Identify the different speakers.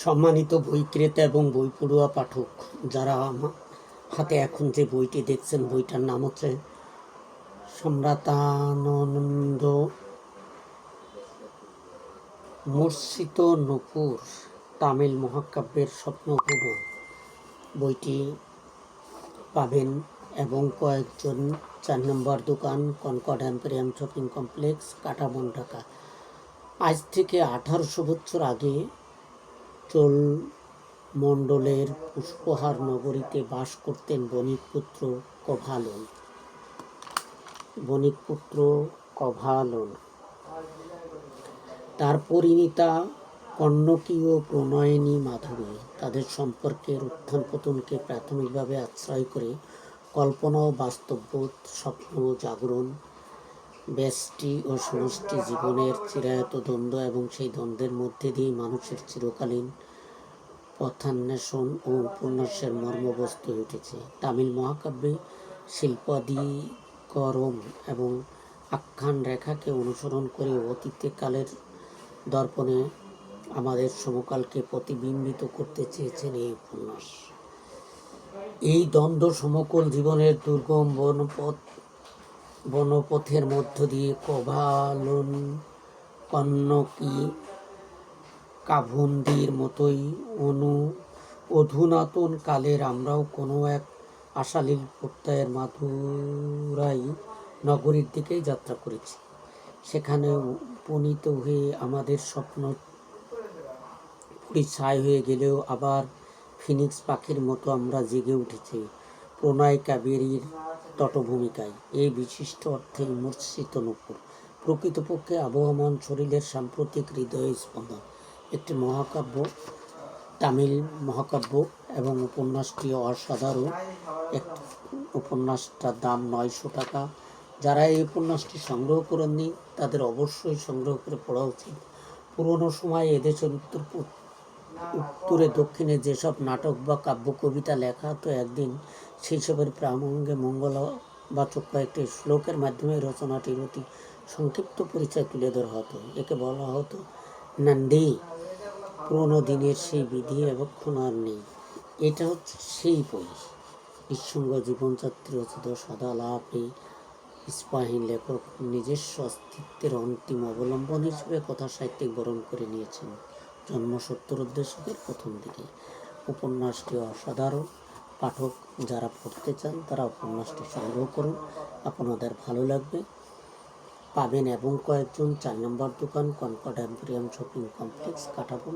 Speaker 1: সম্মানিত বই ক্রেতা এবং বই পড়ুয়া পাঠক, যারা হাতে এখন যে বইটি দেখছেন, বইটার নাম হচ্ছে সম্রাতানন্দ মূর্ছিত নূপুর তামিল মহাকাব্যের স্বপ্নপূরণ বইটি পাবেন এবং কয়েকজন চার নম্বর দোকান, কনকর্ড এম্পেরিয়াম শপিং কমপ্লেক্স কাটাবন ঢাকা। আজ থেকে আঠারোশো বছর আগে চোল মণ্ডলের পুষ্পহার নগরীতে বাস করতেন বণিকপুত্র কভালন। বণিকপুত্র কভালন। তার পরিণীতা কর্ণকী ও প্রণয়িনী মাধবী তাদের সম্পর্কের উত্থান পতনকে প্রাথমিকভাবে আশ্রয় করে কল্পনা ও বাস্তববোধ, স্বপ্ন জাগরণ ব্যষ্টি ও সমষ্টি জীবনের চিরায়ত দ্বন্দ্ব এবং সেই দ্বন্দ্বের মধ্যে দিয়ে মানুষের চিরকালীন পথান্বেষণ ও উপন্যাসের মর্মবস্তু উঠেছে। তামিল মহাকাব্যে শিল্পাদিকরম এবং আখ্যান রেখাকে অনুসরণ করে অতীতে কালের দর্পণে আমাদের সমকালকে প্রতিবিম্বিত করতে চেয়েছেন এই উপন্যাস। এই দ্বন্দ্ব সমকল জীবনের দুর্গম বনপথ বনপথের মধ্য দিয়ে কভালন কন্নকি, কাভুন্দির মতোই অনু অধুনাতন কালের আমরাও কোনো এক আশালীল প্রত্যয়ের মাথুরাই নগরীর দিকেই যাত্রা করেছি। সেখানে উপনীত হয়ে আমাদের স্বপ্ন ছাই হয়ে গেলেও আবার ফিনিক্স পাখির মতো আমরা জেগে উঠেছি। প্রণয় কাবেরীর তটভূমিকায়। এই বিশিষ্ট অর্থে মূর্ছিত নপুর। প্রকৃতপক্ষে আবহমান শরীরের সাম্প্রতিক হৃদয় স্পন্দন। একটি মহাকাব্য, তামিল মহাকাব্য এবং উপন্যাসটি অসাধারণ। এক উপন্যাসটার দাম নয়শো টাকা। যারা এই উপন্যাসটি সংগ্রহ করেননি, তাদের অবশ্যই সংগ্রহ করে পড়া উচিত। পুরনো সময়ে এদেশের উত্তর উত্তরে, দক্ষিণে যেসব নাটক বা কাব্য কবিতা লেখা হতো একদিন সেই সবের প্রামঙ্গে মঙ্গলবাচক কয়েকটি শ্লোকের মাধ্যমে রচনাটির অতি সংক্ষিপ্ত পরিচয় তুলে ধরা হতো। একে বলা হতো, নান্ডি, পুরোনো দিনের সেই বিধি এবক্ষণ আর নেই। এটা হচ্ছে সেই বই। নিঃসঙ্গ জীবনযাত্রী রচিত সদা লাভে স্পাহীন লেখক নিজস্ব অস্তিত্বের অন্তিম অবলম্বন হিসেবে কথা সাহিত্যিক বরণ করে নিয়েছেন। জন্ম সত্তর প্রথম দিকে। উপন্যাসটি অসাধারণ। পাঠক যারা পড়তে চান, তারা উপন্যাসটি সংগ্রহ করুন। আপনাদের ভালো লাগবে। পাবেন এবং কয়েকজন চার নম্বর দোকান কনকর্ড শপিং কমপ্লেক্স কাটাবো